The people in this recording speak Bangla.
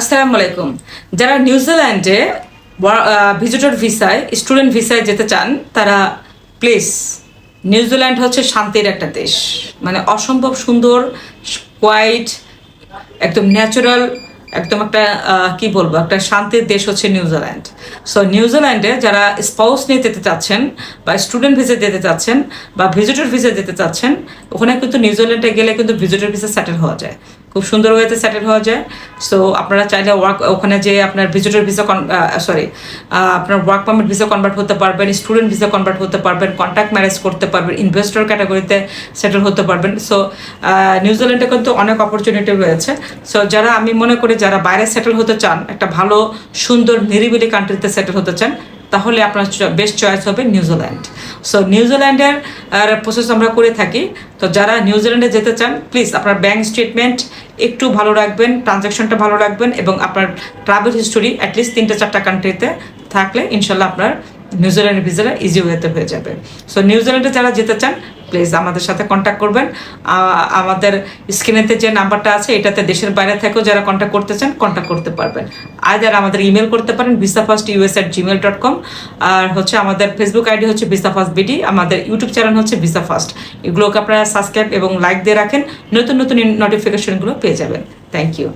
আসসালামু আলাইকুম। যারা নিউজিল্যান্ডে ভিজিটর ভিসায় স্টুডেন্ট ভিসায় যেতে চান, তারা প্লিজ নিউজিল্যান্ড হচ্ছে শান্তির একটা দেশ। মানে অসম্ভব সুন্দর কোয়াইট একদম ন্যাচারাল একদম একটা কি বলব, একটা শান্তির দেশ হচ্ছে নিউজিল্যান্ড সো নিউজিল্যান্ডে যারা স্পাউস নিয়ে যেতে চাচ্ছেন, বা স্টুডেন্ট ভিসা যেতে চাচ্ছেন, বা ভিজিটর ভিসা যেতে চাচ্ছেন, ওখানে কিন্তু নিউজিল্যান্ডে গেলে কিন্তু ভিজিটর ভিসা সেটেল হওয়া যায়। খুব সুন্দর ওয়েতে সেটেল হওয়া যায়। সো আপনারা চাইলে ওয়ার্ক ওখানে যে আপনার ভিজিটর ভিসা সরি আপনার ওয়ার্ক পারমিট ভিসা কনভার্ট হতে পারবেন স্টুডেন্ট ভিসা কনভার্ট হতে পারবেন কন্ট্যাক্ট ম্যারেজ করতে পারবেন ইনভেস্টর ক্যাটাগরিতে সেটেল হতে পারবেন। সো নিউজিল্যান্ডে কিন্তু অনেক অপরচুনিটি রয়েছে। সো যারা আমি মনে করি যারা বাইরে সেটেল হতে চান, একটা ভালো, সুন্দর, নিরিবিলি কান্ট্রিতে সেটেল হতে চান, তাহলে আপনার বেস্ট চয়েস হবে নিউজিল্যান্ড সো নিউজিল্যান্ডের প্রসেস আমরা করে থাকি। তো যারা নিউজিল্যান্ডে যেতে চান প্লিজ আপনার ব্যাংক স্টেটমেন্ট একটু ভালো রাখবেন ট্রানজ্যাকশনটা ভালো রাখবেন এবং আপনার ট্রাভেল হিস্টোরি অ্যাটলিস্ট তিনটা চারটা কান্ট্রিতে থাকলে ইনশাল্লাহ আপনার নিউজিল্যান্ডের ভিসাটা ইজি হয়ে যাবে। সো নিউজিল্যান্ডে যারা যেতে চান প্লিজ আমাদের সাথে কন্ট্যাক্ট করবেন। আমাদের স্ক্রিনেতে যে নাম্বারটা আছে, এটাতে দেশের বাইরে থেকেও যারা কন্ট্যাক্ট করতে চান কন্ট্যাক্ট করতে পারবেন। আইদার আমাদের ইমেল করতে পারেন visa first US at Gmail dot com আর হচ্ছে আমাদের ফেসবুক আইডি হচ্ছে ভিসা ফার্স্ট বিডি আমাদের ইউটিউব চ্যানেল হচ্ছে ভিসা ফার্স্ট এগুলোকে আপনারা সাবস্ক্রাইব এবং লাইক দিয়ে রাখেন, নতুন নতুন নোটিফিকেশনগুলো পেয়ে যাবেন। Thank you